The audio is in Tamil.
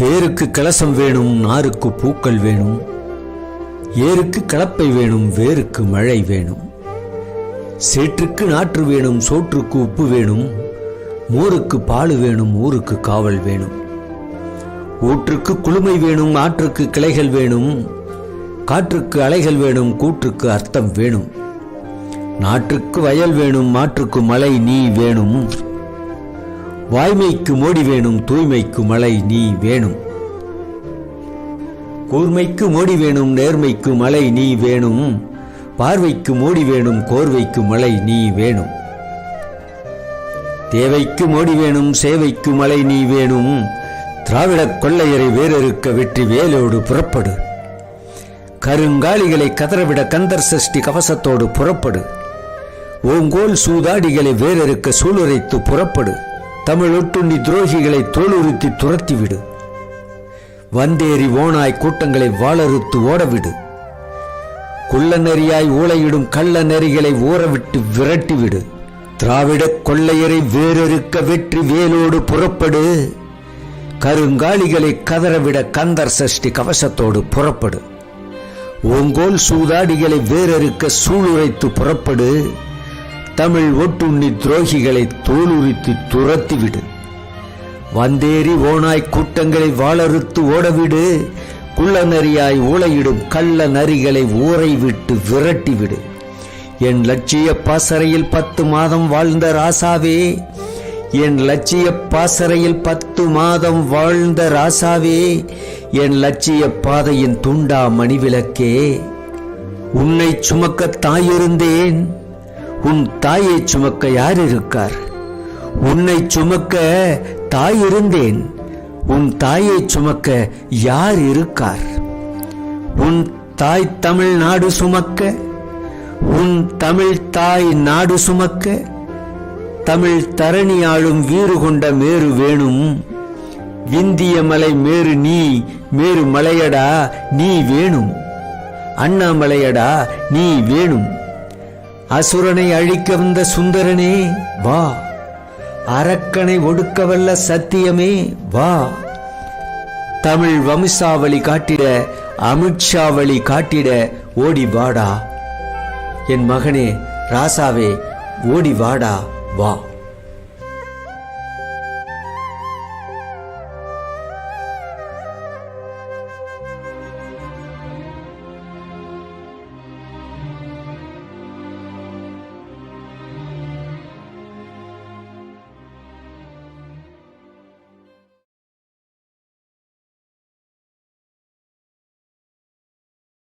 தேருக்கு கலசம் வேணும் நாருக்கு பூக்கள் வேணும். ஏருக்கு கலப்பை வேணும் வேருக்கு மழை வேணும். சேற்றுக்கு நாற்று வேணும் சோற்றுக்கு உப்பு வேணும். மோருக்கு பால் வேணும் ஊருக்கு காவல் வேணும். ஊற்றுக்கு குளுமை வேணும் ஆற்றுக்கு கிளைகள் வேணும். காற்றுக்கு அலைகள் வேணும் கூற்றுக்கு அர்த்தம் வேணும். நாற்றுக்கு வயல் வேணும் மாற்றுக்கு மழை நீ வேணும். வாய்மைக்கு மோடி வேணும் தூய்மைக்கு மழை நீ வேணும். கூர்மைக்கு மோடி வேணும் நேர்மைக்கு மழை நீ வேணும். பார்வைக்கு மோடி வேணும் கோர்வைக்கு மழை நீ வேணும். தேவைக்கு மோடி வேணும் சேவைக்கு மழை நீ வேணும். திராவிடக் கொள்ளையரை வேறறுக்க வெற்றி வேலோடு புறப்படு. கருங்காலிகளை கதறவிட கந்தர் சஷ்டி கவசத்தோடு புறப்படு. ஓங்கோல் சூதாடிகளை வேறறுக்க சூளுரைத்து புறப்படு. தமிழ் ஒட்டுண்ணி துரோகிகளை தோலுறுத்தி துரத்திவிடு. வந்தேறி ஓனாய் கூட்டங்களை வாளறுத்து ஓடவிடு. குள்ள நெறியாய் ஊளையிடும் கள்ள நெறிகளை ஊறவிட்டு விரட்டிவிடு. திராவிடக் கொள்ளையரை வேறறுக்க வெற்றி வேலோடு புறப்படு. கருங்காலிகளை கதறவிட கந்தர் சஷ்டி கவசத்தோடு புறப்படு. ஓங்கோல் சூதாடிகளை வேறறுக்க சூளுரைத்து புறப்படு. தமிழ் ஒட்டுண்ணி துரோகிகளை தோலுரித்து துரத்திவிடு. வந்தேறி ஓனாய் கூட்டங்களை வாளறுத்து ஓடவிடு. குள்ள நரியாய் ஊளையிடும் கள்ள நரிகளை ஊரை விட்டு விரட்டிவிடு. என் லட்சிய பாசறையில் பத்து மாதம் வாழ்ந்த ராசாவே என் லட்சிய பாசறையில் பத்து மாதம் வாழ்ந்த ராசாவே என் லட்சிய பாதையின் துண்டா மணிவிளக்கே. உன்னை சுமக்க தாயிருந்தேன். உன் தாயை சுமக்க யார் இருக்கார் உன்னை சுமக்க தாய் இருந்தேன். உன் தாயை சுமக்க யார் இருக்கார்? உன் தாய் தமிழ் நாடு சுமக்க உன் தமிழ் தாய் நாடு சுமக்க தமிழ் தரணி ஆளும் வீறு கொண்ட மேரு வேணும். விந்திய மலை மேரு நீ மேரு மலையடா நீ வேணும். அண்ணாமலையடா நீ வேணும். அசுரனை அழிக்க வந்த சுந்தரனே வா. அரக்கனை ஒடுக்க வல்ல சத்தியமே வா. தமிழ் வம்சாவளி காட்டிட அமித்ஷாவளி காட்டிட ஓடி வாடா. என் மகனே ராசாவே ஓடி வாடா வா.